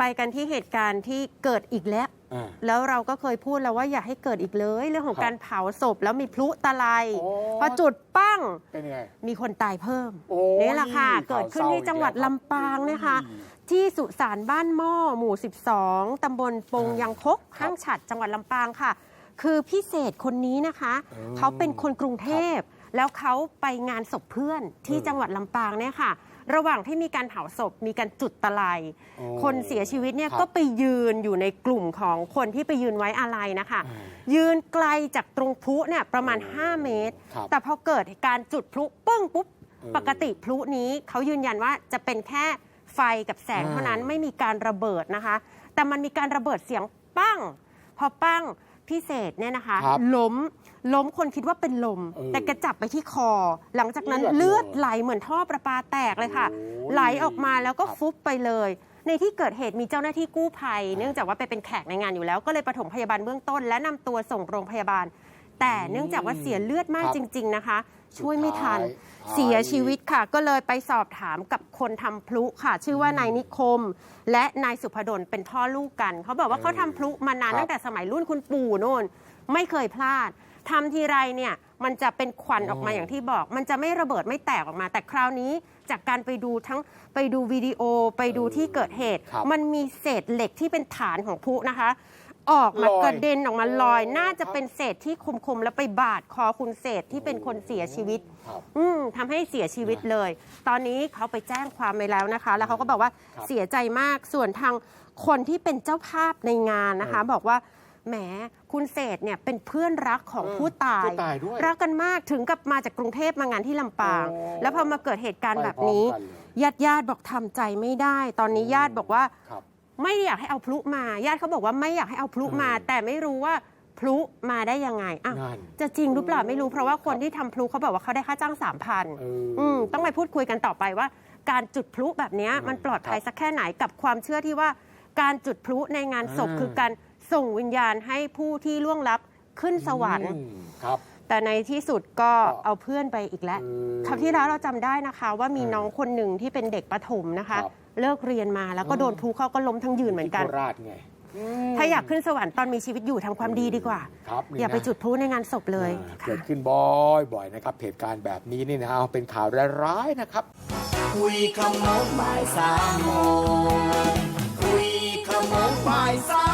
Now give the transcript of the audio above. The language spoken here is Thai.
ไปกันที่เหตุการณ์ที่เกิดอีกแล้ว อ่า แล้วเราก็เคยพูดแล้วว่าอย่าให้เกิดอีกเลย เรื่องของครับการเผาศพแล้วมีพลุตะไลโอ้ พอจุดปั้ง เป็นยังไง มีคนตายเพิ่มโอ้นี่แหละค่ะข่าวเกิดขึ้นที่จังหวัดเศร้าอีกแล้วลำปางเนี่ยค่ะอืมที่สุสานบ้านหม้อหมู่ 12 ตำบลปงอ่ายัยังคกห้างฉัดจังหวัดลำปางค่ะ คือพี่เศษคนนี้นะคะ อืมเขาเป็นคนกรุงเทพ แล้วเขาไปงานศพเพื่อนที่เออ จังหวัดลำปางเนี่ยค่ะ ระหว่างที่มีการเผาศพมีการจุดตะไลโอ้คนเสียชีวิตเนี่ยครับก็ไปยืนอยู่ในกลุ่มของคนที่ไปยืนไว้อาลัยนะคะอ่ายืนไกลจากตรงพลุเนี่ยประมาณโอ้5เมตร ครับแต่พอเกิดการจุดพลุปึ้งปุ๊บเออปกติพลุนี้เขายืนยันว่าจะเป็นแค่ไฟกับแสงอ่า เท่านั้นไม่มีการระเบิดนะคะ แต่มันมีการระเบิดเสียงปั้ง พอปั้งพิเศษเนี่ยนะคะ ครับล้มล้มคนคิดว่าเป็นลม เออแต่กระจับไปที่คอ หลังจากนั้นเลืเลืออดดเลยไหลเหมือนท่อประปาแตกเลยค่ะ โอ้ยไหลออกมาแล้วก็ครับ ฟุบไปเลย ในที่เกิดเหตุมีเจ้าหน้าที่กู้ภัย เนื่องจากว่าไปเป็นแขกในงานอยู่แล้วก็เลยปฐมพยาบาลเบื้องต้น และนำตัวส่งโรงพยาบาล แต่เนื่องจากว่าเสียเลือดมากครับจริง ๆ นะคะ ช่วยไม่ทันสุดท้ายเสียชีวิตค่ะ ก็เลยไปสอบถามกับคนทำพลุค่ะ ชื่อว่านายนิคม และนายสุพดลเป็นพ่อลูกกัน เขาบอกว่าเขาทำพลุมานานครับตั้งแต่สมัยรุ่นคุณปู่โน่น ไม่เคยพลาดทำทีไรเนี่ยมันจะเป็นควันออกมาอ๋อออย่างที่บอก มันจะไม่ระเบิดไม่แตกออกมา แต่คราวนี้จากการไปดูทั้งไปดูวิดีโอไปดูที่เกิดเหตุครับมันมีเศษเหล็กที่เป็นฐานของพลุนะคะ ออกมาลอยกระเด็นออกมาลอย น่าจะครับเป็นเศษที่คมๆ แล้วไปบาดคอคุณเศษที่เป็นคนเสียชีวิต ครับ อืมทำให้เสียชีวิตเลย ตอนนี้เขาไปแจ้งความไปแล้วนะคะ แล้วเขาก็บอกว่าครับเสียใจมาก ส่วนทางคนที่เป็นเจ้าภาพในงานนะคะเออบอกว่า แหม คุณเศษเนี่ยเป็นเพื่อนรักของเออผู้ตายผู้ตายด้วยรักกันมาก ถึงกับมาจากกรุงเทพมางานที่ลำปาง โอ้ แล้วพอมาเกิดเหตุการณ์ไปแบบพร้อมนี้กันเลยญาติญาติๆบอกทำใจไม่ได้ ตอนนี้ญาติบอกว่า ครับ ไม่อยากให้เอาพลุมา ญาติเขาบอกว่าไม่อยากให้เอาพลุมาเออแต่ไม่รู้ว่าพลุมาได้ยังไงอะนั่น จะจริงหรือเปล่าไม่รู้เพราะว่าคนครับที่ทำพลุเขาบอกว่าเขาได้ค่าจ้างสามพันเออือมต้องไปพูดคุยกันต่อไปว่า การจุดพลุแบบเนี้ยอืมมันปลอดภัยครับสักแค่ไหนกับความเชื่อที่ว่า การจุดพลุในงานศพอ่า คือการส่งวิญญาณให้ผู้ที่ล่วงลับขึ้นสวรรค์ อืมครับ แต่ในที่สุดก็ก็เอาเพื่อนไปอีกแล้วเออคราวที่แล้วเราจำได้นะคะ ว่ามีเออน้องคนหนึ่งที่เป็นเด็กประถมนะคะครับเลิกเรียนมาแล้วก็เออโดนพลุเข้าก็ล้มทั้งยืนเหมือนกันที่โคราชไงถ้าอยากขึ้นสวรรค์ตอนมีชีวิตอยู่ทำความดีดีกว่าครับนี่อย่าไปนะจุดพลุในงานศพเลยอ่าค่ะเกิดขึ้นบ่อยบ่อยๆนะครับเหตุการณ์แบบนี้นี่นะเอาเป็นข่าวร้ายๆนะครับ คุยขโมงบ่ายสามโมงคุยขโมงบ่ายสาม